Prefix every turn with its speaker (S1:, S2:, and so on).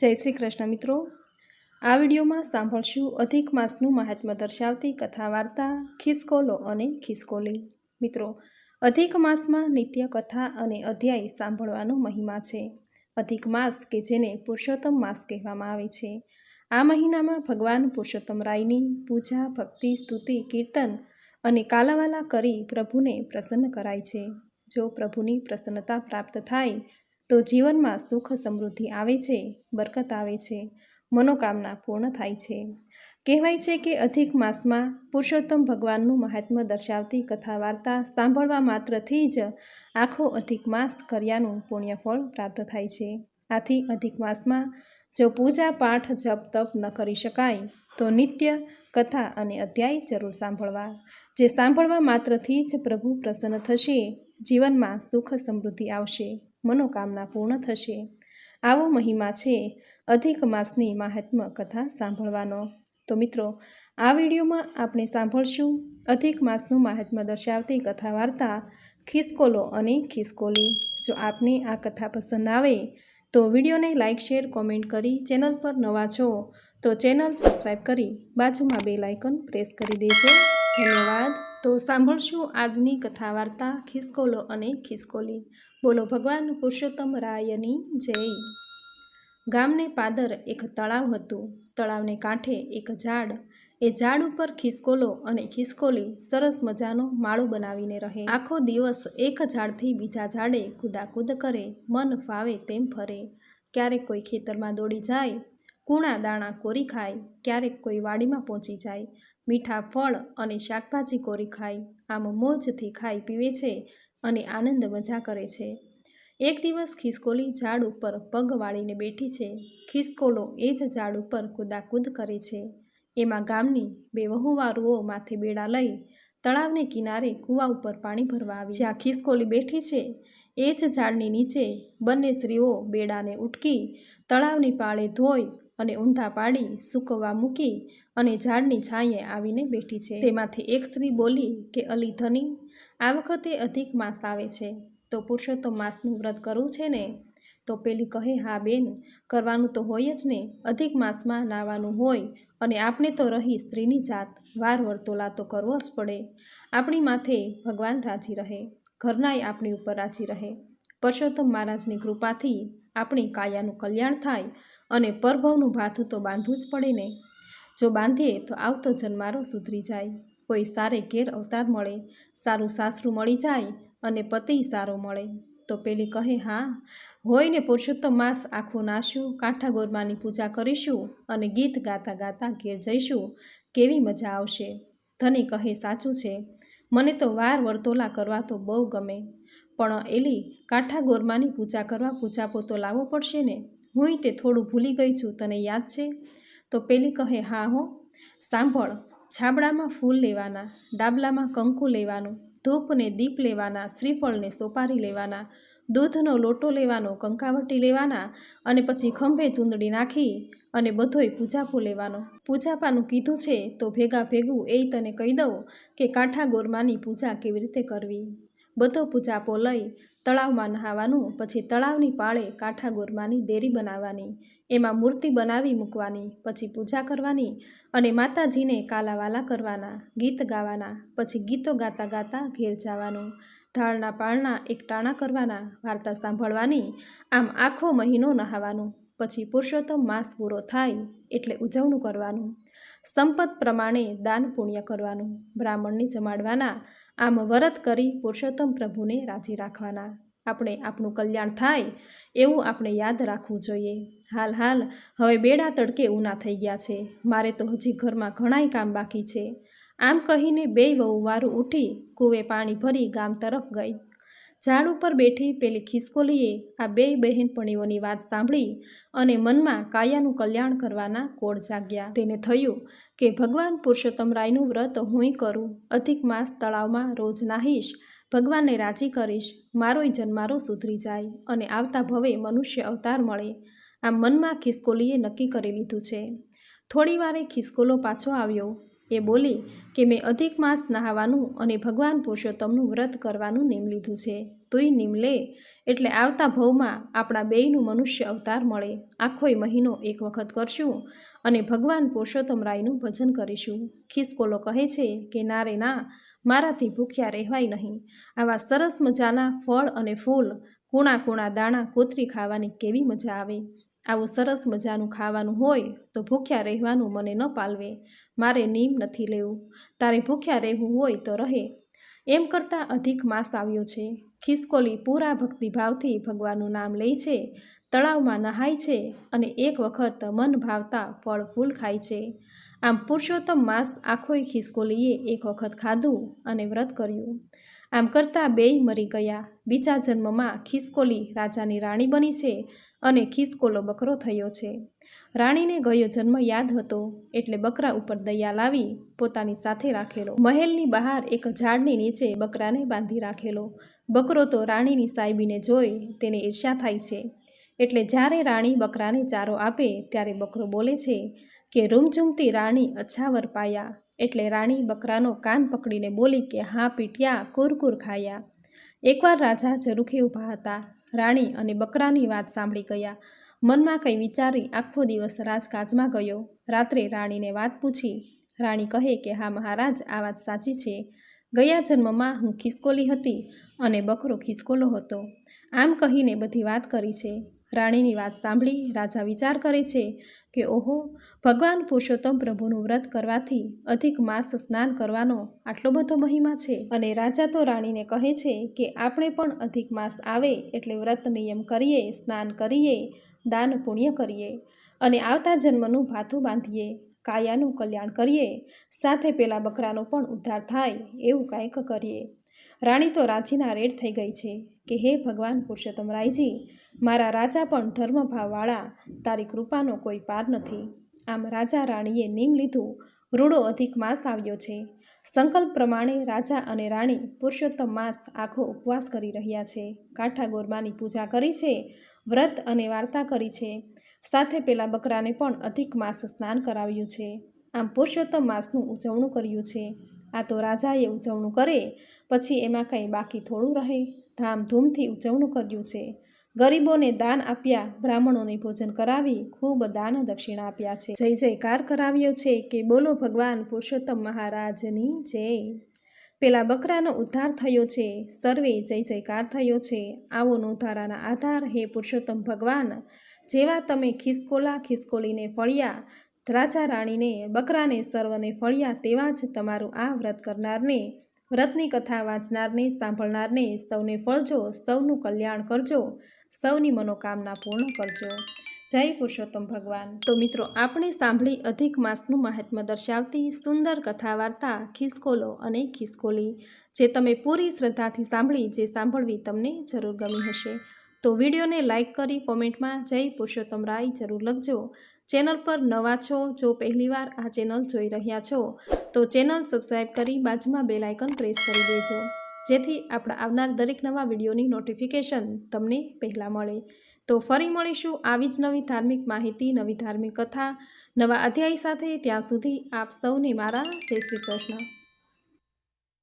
S1: જય શ્રી કૃષ્ણ મિત્રો. આ વિડીયોમાં સાંભળશું અધિક માસનું મહાત્મ્ય દર્શાવતી કથા વાર્તા ખિસકોલો અને ખિસકોલી. મિત્રો, અધિક માસમાં નિત્ય કથા અને અધ્યાય સાંભળવાનો મહિમા છે. અધિક માસ કે જેને પુરુષોત્તમ માસ કહેવામાં આવે છે. આ મહિનામાં ભગવાન પુરુષોત્તમ રાયની પૂજા, ભક્તિ, સ્તુતિ, કીર્તન અને કાલાવાલા કરી પ્રભુને પ્રસન્ન કરાય છે. જો પ્રભુની પ્રસન્નતા પ્રાપ્ત થાય તો જીવનમાં સુખ સમૃદ્ધિ આવે છે, બરકત આવે છે, મનોકામના પૂર્ણ થાય છે. કહેવાય છે કે અધિક માસમાં પુરુષોત્તમ ભગવાનનું મહાત્મ્ય દર્શાવતી કથા વાર્તા સાંભળવા માત્રથી જ આખો અધિક માસ કર્યાનું પુણ્યફળ પ્રાપ્ત થાય છે. આથી અધિક માસમાં જો પૂજા, પાઠ, જપ, તપ ન કરી શકાય, તો નિત્ય, કથા અને અધ્યાય જરૂર સાંભળવા. જે સાંભળવા માત્રથી જ પ્રભુ પ્રસન્ન થશે, જીવનમાં સુખ સમૃદ્ધિ આવશે. મનોકામના પૂર્ણ થશે. આવો મહિમા છે અધિક માસની મહાત્મ્ય કથા સાંભળવાનો. તો મિત્રો, આ વિડીયોમાં આપણે સાંભળશું અધિક માસનું મહાત્મ્ય દર્શાવતી કથા વાર્તા ખિસકોલો અને ખિસકોલી. જો આપને આ કથા પસંદ આવે, તો વિડીયોને લાઇક શેર, કોમેન્ટ કરી ચેનલ પર નવા છો, તો ચેનલ સબસ્ક્રાઈબ કરી બાજુમાં બે લાઇકન પ્રેસ કરી દેજો. ધન્યવાદ. તો સાંભળશું આજની કથા વાર્તા ખિસકોલો અને ખિસકોલી. બોલો, ભગવાન પુરુષોત્તમ રાયની જય. ગામને પાદર એક તળાવ હતું. તળાવને કાંઠે એક ઝાડ. એ ઝાડ ઉપર ખિસકોલો અને ખિસકોલી સરસ મજાનો માળો બનાવીને રહે. આખો દિવસ એક ઝાડથી બીજા ઝાડે કૂદાકૂદ કરે, મન ફાવે તેમ ફરે. ક્યારેક કોઈ ખેતરમાં દોડી જાય, કૂણા દાણા કોરી ખાય, ક્યારેક કોઈ વાડીમાં પહોંચી જાય, મીઠા ફળ અને શાકભાજી કોરી ખાય, આમ મોજથી ખાઈ પીવે છે અને આનંદ મજા કરે છે. એક દિવસ ખિસકોલી ઝાડ ઉપર પગ વાળીને બેઠી છે. ખિસકોલો એ જ ઝાડ ઉપર કૂદાકૂદ કરે છે. એમાં ગામની બે વહુવારુઓ માથે બેડા લઈ તળાવને કિનારે કૂવા ઉપર પાણી ભરવા આવી. જ્યાં ખિસકોલી બેઠી છે, એ જ ઝાડની નીચે બંને સ્ત્રીઓ બેડાને ઉટકી તળાવની પાળે ધોઈ અને ઊંધા પાડી સૂકવવા મૂકી અને ઝાડની છાંયે આવીને બેઠી છે. તેમાંથી એક સ્ત્રી બોલી કે, અલી ધની આ વખતે અધિક માસ આવે છે. તો પુરુષોત્તમ માસનું વ્રત કરવું છે ને? તો પેલી કહે, હા બેન, કરવાનું તો હોય જ ને. અધિક માસમાં નાવાનું હોય. અને આપણે તો રહી સ્ત્રીની જાત. વાર વર્તોલા તો કરવો જ પડે. આપણી માથે ભગવાન રાજી રહે. ઘરનાય આપણી ઉપર રાજી રહે. પરસોત્તમ મહારાજની કૃપાથી આપણી કાયાનું કલ્યાણ થાય અને પરભવનું ભાથું તો બાંધવું જ પડે ને. જો બાંધીએ તો આવતો જન્મારો સુધરી જાય. કોઈ સારે ઘેર અવતાર મળે, સારું સાસરું મળી જાય અને પતિ સારો મળે. તો પેલી કહે, હા હોય ને પુરુષોત્તમ માસ આખું નાશું કાંઠા ગોરમાની પૂજા કરીશું અને ગીત ગાતા ગાતા ઘેર જઈશું. કેવી મજા આવશે. ધની કહે, સાચું છે. મને તો વાર વર્તોલા કરવા તો બહુ ગમે. પણ એલી કાંઠા ગોરમાની પૂજા કરવા પૂજાપો તો લાવવો પડશે ને? હું તે થોડું ભૂલી ગઈ છું, તને યાદ છે? તો પેલી કહે, હા હો. સાંભળ છાબડામાં ફૂલ લેવાના, ડાબલામાં કંકુ લેવાનું ધૂપ ને દીપ લેવાના, શ્રીફળને સોપારી લેવાના, દૂધનો લોટો લેવાનો, કંકાવટી લેવાના અને પછી ખંભે ચૂંદડી નાખી અને બધોય પૂજાપો લેવાનો. પૂજાપાનું કીધું છે તો ભેગા ભેગું એ તને કહી દઉં કે કાંઠા ગોરમાની પૂજા કેવી રીતે કરવી? બધો પૂજાપો લઈ તળાવમાં નહાવાનું, પછી તળાવની પાળે કાંઠા ગોરમાની દેરી બનાવવાની, એમાં મૂર્તિ બનાવી મૂકવાની, પછી પૂજા કરવાની અને માતાજીને કાલાવાલા કરવાના, ગીત ગાવાના, પછી ગીતો ગાતા ગાતા ઘેર જવાનું ધાળના પાળના એકટાણા કરવાના, વાર્તા સાંભળવાની, આમ આખો મહિનો નહાવાનું, પછી પુરુષોત્તમ માસ પૂરો થાય એટલે ઉજવણું કરવાનું, સંપત પ્રમાણે દાન પુણ્ય કરવાનું, બ્રાહ્મણને જમાડવાના આમ વરત કરી પુરુષોત્તમ પ્રભુને રાજી રાખવાના. આપણે આપણું કલ્યાણ થાય એવું આપણે યાદ રાખવું જોઈએ. હાલ હાલ, હવે બેડા તડકે ઉના થઈ ગયા છે. મારે તો હજી ઘરમાં ઘણાય કામ બાકી છે. આમ કહીને બે વહુ વારું ઉઠી કૂવે પાણી ભરી ગામ તરફ ગઈ. ઝાડ ઉપર બેઠી પેલી ખિસકોલીએ આ બે બહેનપણીઓની વાત સાંભળી અને મનમાં કાયાનું કલ્યાણ કરવાના કોળ જાગ્યા. તેને થયું કે ભગવાન પુરુષોત્તમ રાયનું વ્રત હુંય કરું, અધિક માસ તળાવમાં રોજ નાહીશ, ભગવાનને રાજી કરીશ, મારોય જન્મારો સુધરી જાય અને આવતા ભવે મનુષ્ય અવતાર મળે. આમ મનમાં ખિસકોલીએ નક્કી કરી લીધું છે. થોડી વારે ખિસકોલો પાછો આવ્યો. એ બોલી કે મેં અધિક માસ નહાવાનું અને ભગવાન પુરુષોત્તમનું વ્રત કરવાનું નિમ લીધું છે. તુંય નિમ લે. એટલે આવતા ભવમાં આપણા બેયનું મનુષ્ય અવતાર મળે. આખોય મહિનો એક વખત કરશું. અને ભગવાન પુરુષોત્તમ રાયનું ભજન કરીશું. ખિસકોલો કહે છે કે, ના રે ના, મારાથી ભૂખ્યા રહેવાય નહીં. આવા સરસ મજાના ફળ અને ફૂલ, કૂણા કૂણા દાણા કોતરી ખાવાની કેવી મજા આવે. આવું સરસ મજાનું ખાવાનું હોય તો ભૂખ્યા રહેવાનું મને ન પાલવે. મારે નીમ નથી લેવું. તારે ભૂખ્યા રહેવું હોય તો રહે. એમ કરતાં અધિક માસ આવ્યો છે. ખિસકોલી પૂરા ભક્તિભાવથી ભગવાનનું નામ લે છે. તળાવમાં નહાય છે અને એક વખત મન ભાવતા ફળ ફૂલ ખાય છે. આમ પુરુષોત્તમ માસ આખોય ખિસકોલીએ એક વખત ખાધું અને વ્રત કર્યું. આમ કરતાં બેય મરી ગયા. બીજા જન્મમાં ખિસકોલી રાજાની રાણી બની છે અને ખિસકોલો બકરો થયો છે. રાણીને ગયો જન્મ યાદ હતો એટલે બકરા ઉપર દયા લાવી પોતાની સાથે રાખેલો. મહેલની બહાર એક ઝાડની નીચે બકરાને બાંધી રાખેલો. બકરો તો રાણીની સાહેબીને જોઈ તેને ઈર્ષ્યા થાય છે. એટલે જ્યારે રાણી બકરાને ચારો આપે, ત્યારે બકરો બોલે છે કે રૂમઝૂમતી રાણી અછાવર પાયા. એટલે રાણી બકરાનો કાન પકડીને બોલી કે, હા, પીટ્યા, કુરકુર ખાયા. એકવાર રાજા ઝરૂખે ઊભા હતા. રાણી અને બકરાની વાત સાંભળી ગયા. મનમાં કંઈ વિચારી આખો દિવસ રાજકાજમાં ગયો. રાત્રે રાણીને વાત પૂછી. રાણી કહે કે, હા, મહારાજ, આ વાત સાચી છે. ગયા જન્મમાં હું ખિસકોલી હતી અને બકરો ખિસકોલો હતો. આમ કહીને બધી વાત કરી છે. રાણીની વાત સાંભળી રાજા વિચાર કરે છે કે ઓહો, ભગવાન પુરુષોત્તમ પ્રભુનું વ્રત કરવાથી અધિક માસ સ્નાન કરવાનો આટલો બધો મહિમા છે. અને રાજા તો રાણીને કહે છે કે આપણે પણ અધિક માસ આવે એટલે વ્રત નિયમ કરીએ, સ્નાન કરીએ, દાન પુણ્ય કરીએ અને આવતા જન્મનું ભાથું બાંધીએ, કાયાનું કલ્યાણ કરીએ, સાથે પેલા બકરાનો પણ ઉદ્ધાર થાય એવું કાંઈક કરીએ. રાણી તો રાજીના રેડ થઈ ગઈ છે કે હે ભગવાન પુરુષોત્તમ રાયજી, મારા રાજા પણ ધર્મભાવવાળા, તારી કૃપાનો કોઈ પાર નથી. આમ રાજા રાણીએ નિમ લીધું, રૂડો અધિક માસ આવ્યો છે. સંકલ્પ પ્રમાણે રાજા અને રાણી પુરુષોત્તમ માસ આખો ઉપવાસ કરી રહ્યા છે. કાંઠા ગોરમાની પૂજા કરી છે, વ્રત અને વાર્તા કરી છે. સાથે પેલા બકરાને પણ અધિક માસ સ્નાન કરાવ્યું છે. આમ પુરુષોત્તમ માસનું ઉજવણું કર્યું છે. આ તો રાજાએ ઉજવણું કરે, પછી એમાં કંઈ બાકી થોડું રહે. ધામધૂમથી ઉજવણું કર્યું છે. ગરીબોને દાન આપ્યા, બ્રાહ્મણોને ભોજન કરાવી, ખૂબ દાન દક્ષિણા આપ્યા છે. જય જયકાર કરાવ્યો છે કે બોલો ભગવાન પુરુષોત્તમ મહારાજની જય. પેલા બકરાનો ઉદ્ધાર થયો છે, સર્વે જય જયકાર થયો છે. આવો નોધારાના આધાર હે પુરુષોત્તમ ભગવાન. જેવા તમે ખિસકોલા ખિસકોલીને ફળ્યા રાજા રાણીને, બકરાને સર્વને ફળ્યા તેવા જ તમારું આ વ્રત કરનારને, વ્રતની કથા વાંચનારને, સાંભળનારને સૌને ફળજો, સૌનું કલ્યાણ કરજો, સૌની મનોકામના પૂર્ણ કરજો. જય પુરુષોત્તમ ભગવાન. તો મિત્રો, આપણે સાંભળી અધિક માસનું મહાત્મ્ય દર્શાવતી સુંદર કથા વાર્તા ખિસકોલો અને ખિસકોલી, જે તમે પૂરી શ્રદ્ધાથી સાંભળી, જે સાંભળવી તમને જરૂર ગમી હશે. તો વિડીયોને લાઇક કરી કોમેન્ટમાં જય પુરુષોત્તમ રાય જરૂર લખજો. ચેનલ પર નવા છો, જો પહેલીવાર આ ચેનલ જોઈ રહ્યા છો, તો ચેનલ સબસ્ક્રાઈબ કરી બાજુમાં બેલ પ્રેસ કરી દેજો. જેથી આપણા આવનાર દરેક નવા વિડીયોની નોટિફિકેશન તમને પહેલાં મળે. તો ફરી મળીશું આવી જ નવી ધાર્મિક માહિતી, નવી ધાર્મિક કથા, નવા અધ્યાય સાથે. ત્યાં સુધી આપ સૌને મારા જય શ્રી કૃષ્ણ.